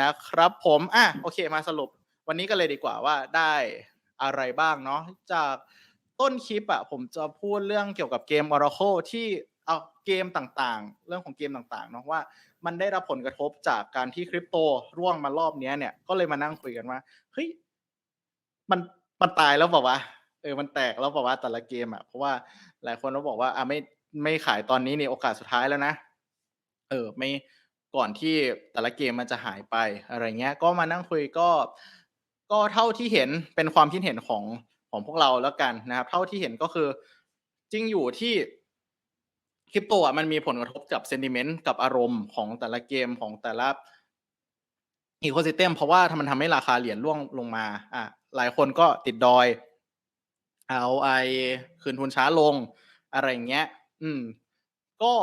นะครับผมอะโอเคมาสรุป วันนี้กันเลยดีกว่าว่าได้อะไรบ้างเนาะจากต้นคลิปอะผมจะพูดเรื่องเกี่ยวกับเกม Oracle ที่เอาเกมต่างๆ เรื่องของเกมต่างๆเนาะว่ามันได้รับผลกระทบจากการที่คริปโตร่วงมารอบนี้เนี่ยก็เลยมานั่งคุยกันว่าเฮ้ยมันมันตายแล้วเปล่าวะเออมันแตกแล้วเปล่าวะแต่ละเกมอะเพราะว่าหลายคนก็บอกว่าอะไม่ไม่ขายตอนนี้นี่โอกาสสุดท้ายแล้วนะ เออไม่ ก่อนที่แต่ละเกมมันจะหายไปอะไรเงี้ย ก็มานั่งคุยก็ก็เท่าที่เห็นเป็นความคิดเห็นของของพวกเราแล้วกันนะครับ เท่าที่เห็นก็คือจริงอยู่ที่คริปโตอะมันมีผลกระทบกับเซนติเมนต์กับอารมณ์ของแต่ละเกมของแต่ละอีโคซิสเต็มเพราะว่ามันทำให้ราคาเหรียญร่วงลงมา อะหลายคนก็ติดดอยเอาไอคืนทุนช้าลงอะไรเงี้ย อืม ก็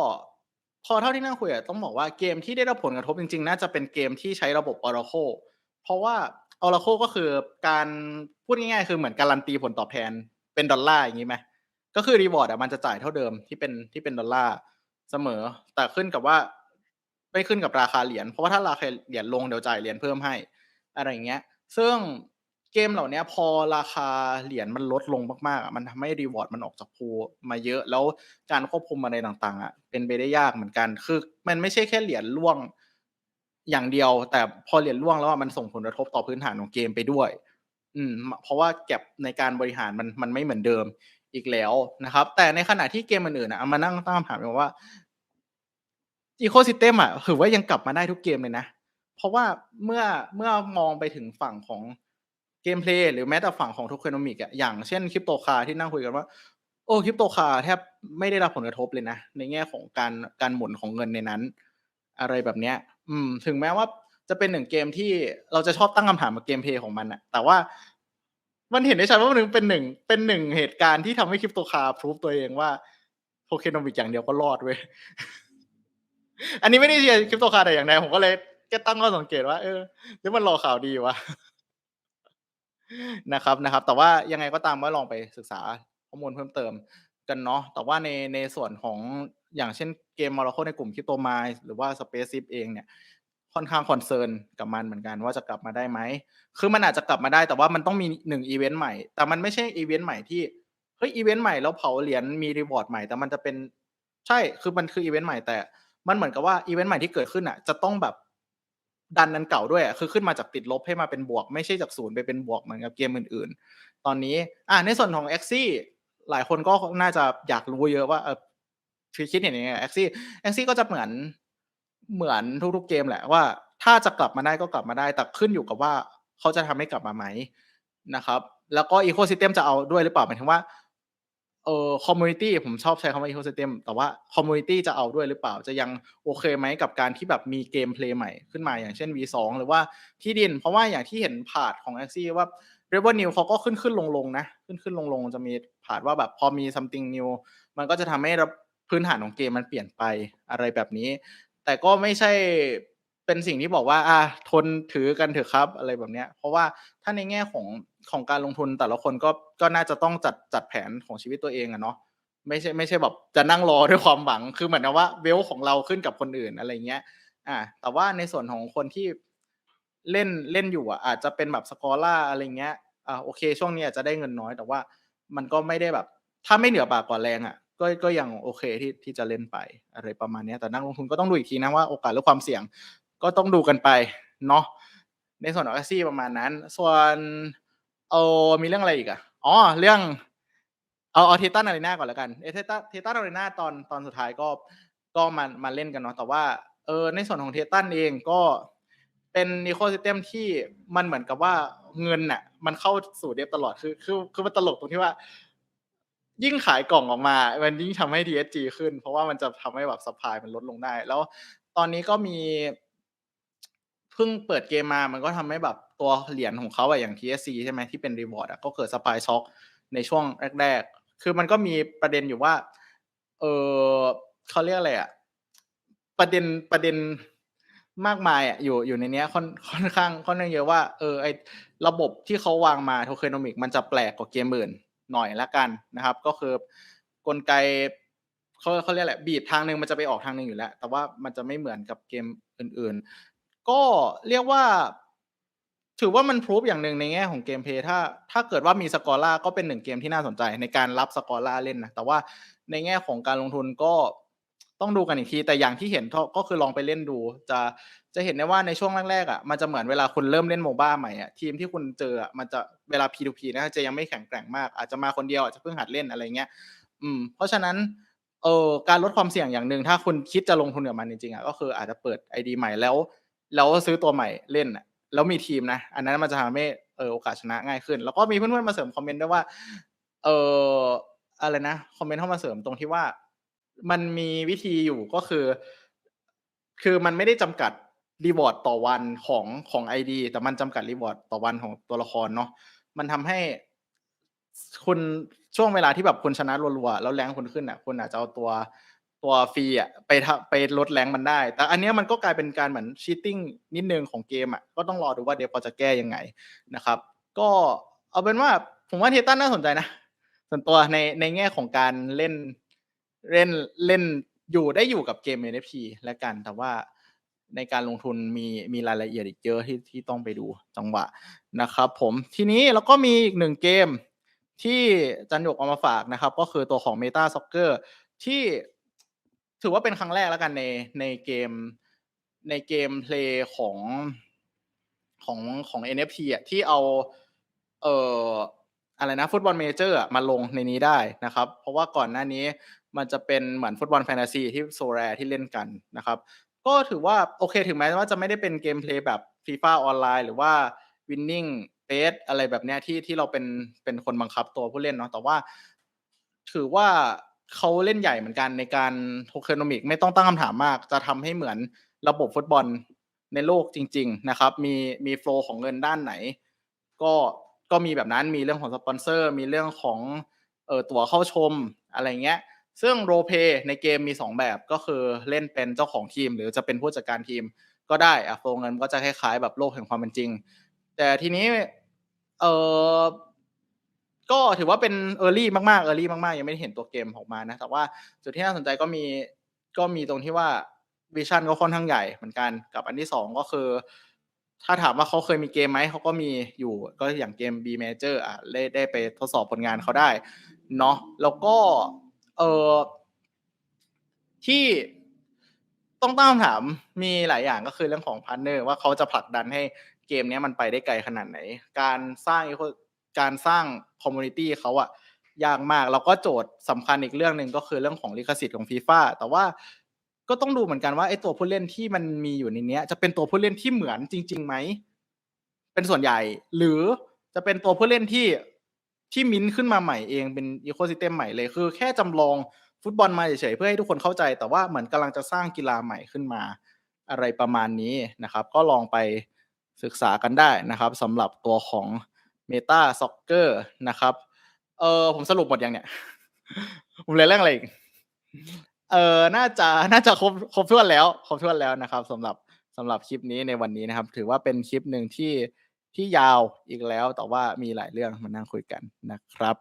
พอเท่าที่นั่งคุยอะต้องบอกว่าเกมที่ได้รับผลกระทบจริงๆ น่าจะเป็นเกมที่ใช้ระบบ Oracle เพราะว่า Oracle ก็คือการพูดง่ายๆ คือเหมือนการันตีผลตอบแทนเป็นดอลลาร์อย่างนี้ไหมก็คือรีวอร์ดอะมันจะจ่ายเท่าเดิมที่เป็นที่เป็นดอลลาร์เสมอ แต่ขึ้นกับว่าไม่ขึ้นกับราคาเหรียญเพราะว่าถ้าราคาเหรียญลงเดี๋ยวจ่ายเหรียญเพิ่มให้อะไรอย่างเงี้ย ซึ่ง เกมเหล่านี้พอราคาเหรียญมันลดลงมากๆมันทำให้รีวอร์ดมันออกจากพูมาเยอะ แล้วการควบคุมอะไรต่างๆอะเป็นไปได้ยากเหมือนกัน คือมันไม่ใช่แค่เหรียญล่วงอย่างเดียว แต่พอเหรียญล่วงแล้วมันส่งผลกระทบต่อพื้นฐานของเกมไปด้วย อืม เพราะว่าแก็บในการบริหารมันมันไม่เหมือนเดิมอีกแล้วนะครับ แต่ในขณะที่เกมอื่นๆนะมานั่งตั้งคำถามว่าอีโคซิสเต็มอะถือว่ายังกลับมาได้ทุกเกมเลยนะ เพราะว่าเมื่อเมื่อมองไปถึงฝั่งของ เกมเพลย์หรือแม้แต่ฝั่งของทุกคนมิกอะอย่างเช่นคริปโตคาที่นั่งคุยกันว่า โอ้คริปโตคาแทบไม่ได้รับผลกระทบเลยนะ ในแง่ของการการหมุนของเงินในนั้น อะไรแบบเนี้ย อืม ถึงแม้ว่าจะเป็นหนึ่งเกมที่เราจะชอบตั้งคำถามกับเกมเพลย์ของมันอะแต่ว่ามันเห็นได้ชัดว่ามันเป็นหนึ่งเป็นหนึ่งเหตุการณ์ที่ทำให้คริปโตคาพิสูจตัวเองว่าโทเคนอมิกอย่างเดียวก็รอดเว้ยอันนี้ไม่ได้เชียร์คริปโตคาแต่อย่างใดผมก็เลยแค่ตั้งข้อสังเกตว่าเออหรือมันรอข่าวดีวะ นะครับนะครับ แต่ว่ายังไงก็ตามก็ลองไปศึกษาข้อมูลเพิ่มเติมกันเนาะแต่ว่าในในส่วนของอย่างเช่นเกมมอร์โคในกลุ่มคิโตมล์หรือว่าสเปซซิฟเองเนี่ยค่อนข้างคอนเซิร์นกับมันเหมือนกันว่าจะกลับมาได้ไหม คือมันอาจจะกลับมาได้แต่ว่ามันต้องมีหนึ่งอีเวนต์ใหม่ แต่มันไม่ใช่อีเวนต์ใหม่ที่ เฮ้ยอีเวนต์ใหม่แล้วเผาเหรียญมีรีวอร์ดใหม่ แต่มันจะเป็น ใช่ คือมันคืออีเวนต์ใหม่แต่ มันเหมือนกับว่าอีเวนต์ใหม่ที่เกิดขึ้นอะ จะต้องแบบ ดันนันเก่าด้วยคือขึ้นมาจากติดลบให้มาเป็นบวก ไม่ใช่จากศูนย์ไปเป็นบวกเหมือนกับเกมอื่น ๆ ตอนนี้อ่าในส่วนของ x ซี่หลายคนก็น่าจะอยากรู้เยอะว่าเออคิดเห็นยังไง x ซี่ x ซี่ก็จะเหมือนเหมือนทุกๆเกมแหละว่า ถ้าจะกลับมาได้ก็กลับมาได้ แต่ขึ้นอยู่กับว่าเขาจะทำให้กลับมาไหมนะครับ แล้วก็อีโคซิสเต็มจะเอาด้วยหรือเปล่าหมายถึงว่า เอ่อคอมมูนิตี้ผมชอบใช้คำว่าอีโคซิสเต็มแต่ว่าคอมมูนิตี้จะเอาด้วยหรือเปล่าจะยังโอเคไหมกับการที่แบบมีเกมเพลย์ใหม่ขึ้นมาอย่างเช่น V2 หรือว่าที่ดิน เพราะว่าอย่างที่เห็นผาดของ a x ซี่ว่า Revenue เขาก็ขึ้นขึ้นลงลงนะ ขึ้นขึ้นลงลงจะมีผาดว่าแบบพอมี something new มันก็จะทำให้พื้นฐานของเกมมันเปลี่ยนไปอะไรแบบนี้ แต่ก็ไม่ใช่ เป็นสิ่งที่บอกว่า อะทนถือกันเถอะครับ อะไรแบบเนี้ย เพราะว่าถ้าในแง่ของของการลงทุนแต่ละคนก็ก็น่าจะต้องจัดจัดแผนของชีวิตตัวเองอะเนาะไม่ใช่ไม่ใช่แบบจะนั่งรอด้วยความหวังคือเหมือนกับว่าเวลของเราขึ้นกับคนอื่นอะไรเงี้ย อ่า แต่ว่าในส่วนของคนที่เล่นเล่นอยู่อะอาจจะเป็นแบบสกอร่าอะไรเงี้ยอ่าโอเค ช่วงนี้อาจจะได้เงินน้อย แต่ว่ามันก็ไม่ได้แบบ ถ้าไม่เหนือปากกว่าแรงอะก็ก็ยังโอเคที่ที่จะเล่นไปอะไรประมาณนี้แต่นักลงทุนก็ต้องดูอีกทีนะว่าโอกาสหรือความเสี่ยง ก็ต้องดูกันไปเนาะในส่วนของแอซี่ประมาณนั้น ส่วนเอามีเรื่องอะไรอีกอะอ๋อเรื่องเอาเอาเทตันอารีนาก่อนแล้วกันเอเทตันเทตันอารีนาตอนตอนสุดท้ายก็ก็มามาเล่นกันเนาะแต่ว่าเออในส่วนของเทตันเองก็เป็นอีโคซิสเต็มที่มันเหมือนกับว่าเงินน่ะ มันเข้าสู่เดฟตลอดคือคือคือมันตลกตรงที่ว่า ยิ่งขายกล่องออกมา มันยิ่งทำให้ TSG ขึ้น เพราะว่ามันจะทำให้แบบสปายมันลดลงได้ แล้วตอนนี้ก็มี เพิ่งเปิดเกมมามันก็ทำให้แบบตัวเหรียญของเขาอะอย่าง TSC ใช่ไหมที่เป็นรีวอร์ดอะก็เกิดสปายช็อคในช่วงแรก ๆ คือมันก็มีประเด็นอยู่ว่า เออเขาเรียกอะไรอะประเด็นประเด็นมากมายอะอยู่อยู่ในนี้ค่อนค่อนข้างค่อนข้างเยอะว่าเออไอระบบที่เขาวางมาโทเคนอมิกมันจะแปลกกว่าเกมอื่นหน่อยละกันนะครับ ก็คือกลไกเขาเขาเรียกแหละบีดทางหนึ่งมันจะไปออกทางหนึ่งอยู่แล้ว แต่ว่ามันจะไม่เหมือนกับเกมอื่น ก็เรียกว่า ถือว่ามันพรูฟอย่างหนึ่งในแง่ของเกมเพย์ถ้าถ้าเกิดว่ามีสกอร่าก็เป็นหนึ่งเกมที่น่าสนใจในการรับสกอร่าเล่นนะแต่ว่าในแง่ของการลงทุนก็ต้องดูกันอีกที แต่อย่างที่เห็นก็คือลองไปเล่นดู จะจะเห็นได้ว่าในช่วงแรกๆอะมันจะเหมือนเวลาคุณเริ่มเล่นโมบ้าใหม่อะทีมที่คุณเจออะมันจะเวลา P2P นะจะยังไม่แข็งแกร่งมาก อาจจะมาคนเดียวอาจจะเพิ่งหัดเล่นอะไรเงี้ยอืม เพราะฉะนั้นเออการลดความเสี่ยงอย่างหนึ่งถ้าคุณคิดจะลงทุนกับมันจริงๆอะก็คืออาจจะเปิด ID ใหม่แล้ว แล้วซื้อตัวใหม่เล่นแล้วมีทีมนะ อันนั้นมันจะทำให้เออโอกาสชนะง่ายขึ้น แล้วก็มีเพื่อนๆมาเสริมคอมเมนต์ด้วยว่า เอออะไรนะคอมเมนต์เข้ามาเสริมตรงที่ว่า มันมีวิธีอยู่ก็คือ คือมันไม่ได้จำกัดรีวอร์ดต่อวันของของไอดีแต่มันจำกัดรีวอร์ดต่อวันของตัวละครเนาะมันทำให้คุณช่วงเวลาที่แบบคุณชนะรัวๆแล้วแรงคุณขึ้นอะคุณอาจจะเอาตัว ตัวฟรีอะไปทำไปลดแรงมันได้ แต่อันเนี้ยมันก็กลายเป็นการเหมือนชีตติ้งนิดนึงของเกมอะก็ต้องรอดูว่าเดฟจะแก้ยังไงนะครับ ก็เอาเป็นว่าผมว่าเทตันน่าสนใจนะส่วนตัวในในแง่ของการเล่นเล่นเล่นอยู่ได้อยู่กับเกม NFT และกัน แต่ว่าในการลงทุนมีมีรายละเอียดอีกเยอะที่ที่ต้องไปดูจังหวะนะครับ ผมทีนี้เราก็มีอีกหนึ่งเกมที่จันยกเอามาฝากนะครับ ก็คือตัวของ Meta Soccer ที่ ถือว่าเป็นครั้งแรกแล้วกันในในเกมในเกมเพลย์ของของของ NFT อะที่เอา เอ่ออะไรนะฟุตบอลเมเจอร์มาลงในนี้ได้นะครับ เพราะว่าก่อนหน้านี้มันจะเป็นเหมือนฟุตบอลแฟนตาซีที่โซแรที่เล่นกันนะครับ ก็ถือว่าโอเคถึงแม้ว่าจะไม่ได้เป็นเกมเพลย์แบบฟีฟ่าออนไลน์หรือว่า winning p a c e อะไรแบบเนี้ยที่ที่เราเป็นเป็นคนบังคับตัวผู้เล่นเนาะแต่ว่าถือว่า เขาเล่นใหญ่เหมือนกันในการโทเคโนมิกไม่ต้องตั้งคำถามมาก จะทำให้เหมือนระบบฟุตบอลในโลกจริง ๆ นะครับ มีมีโฟล์ของเงินด้านไหน ก็ก็มีแบบนั้นมีเรื่องของสปอนเซอร์มีเรื่องของเออตั๋วเข้าชมอะไรเงี้ย ซึ่งโรเ a y ในเกมมี 2 แบบก็คือเล่นเป็นเจ้าของทีม หรือจะเป็นผู้จัดการทีมก็ได้อะโฟลเงินก็จะคล้ายๆแบบโลกแห่งความเป็นจริง แต่ทีนี้เออ ถือว่าเป็นเออร์ลี่มากๆเออร์ลี่มากๆ ยังไม่ได้เห็นตัวเกมออกมานะ แต่ว่าจุดที่น่าสนใจก็มีก็มีตรงที่ว่าวิชั่นก็ค่อนข้างใหญ่เหมือนกันกับอันที่สองก็คือ ถ้าถามว่าเขาเคยมีเกมไหมเขาก็มีอยู่ก็อย่างเกม B Major อะได้ได้ไปทดสอบผลงานเขาได้เนาะแล้วก็เออที่ต้องตั้งคำถามมีหลายอย่างก็คือเรื่องของพาร์เนอร์ว่าเขาจะผลักดันให้เกมนี้มันไปได้ไกลขนาดไหน การสร้าง การสร้างคอมมูนิตี้เขาอะยากมาก แล้วก็โจทย์สำคัญอีกเรื่องหนึ่งก็คือเรื่องของลิขสิทธิ์ของฟีฟ่าแต่ว่าก็ต้องดูเหมือนกันว่าไอ้ตัวผู้เล่นที่มันมีอยู่ในนี้จะเป็นตัวผู้เล่นที่เหมือนจริงๆไหมเป็นส่วนใหญ่ หรือจะเป็นตัวผู้เล่นที่ที่มิ้นขึ้นมาใหม่เองเป็นอีโคซิสเต็มใหม่เลยคือ แค่จำลองฟุตบอลมาเฉยๆเพื่อให้ทุกคนเข้าใจ แต่ว่าเหมือนกำลังจะสร้างกีฬาใหม่ขึ้นมา อะไรประมาณนี้นะครับ ก็ลองไปศึกษากันได้นะครับสำหรับตัวของ Meta Soccer นะครับ เออผมสรุปหมดยังเนี่ยผมเลยเรื่องอะไรอีกเออน่าจะน่าจะครบครบถ้วนแล้วครบถ้วนแล้วนะครับสำหรับสำหรับคลิปนี้ในวันนี้นะครับ ถือว่าเป็นคลิปหนึ่งที่ที่ยาวอีกแล้วแต่ว่ามีหลายเรื่องมานั่งคุยกันนะครับ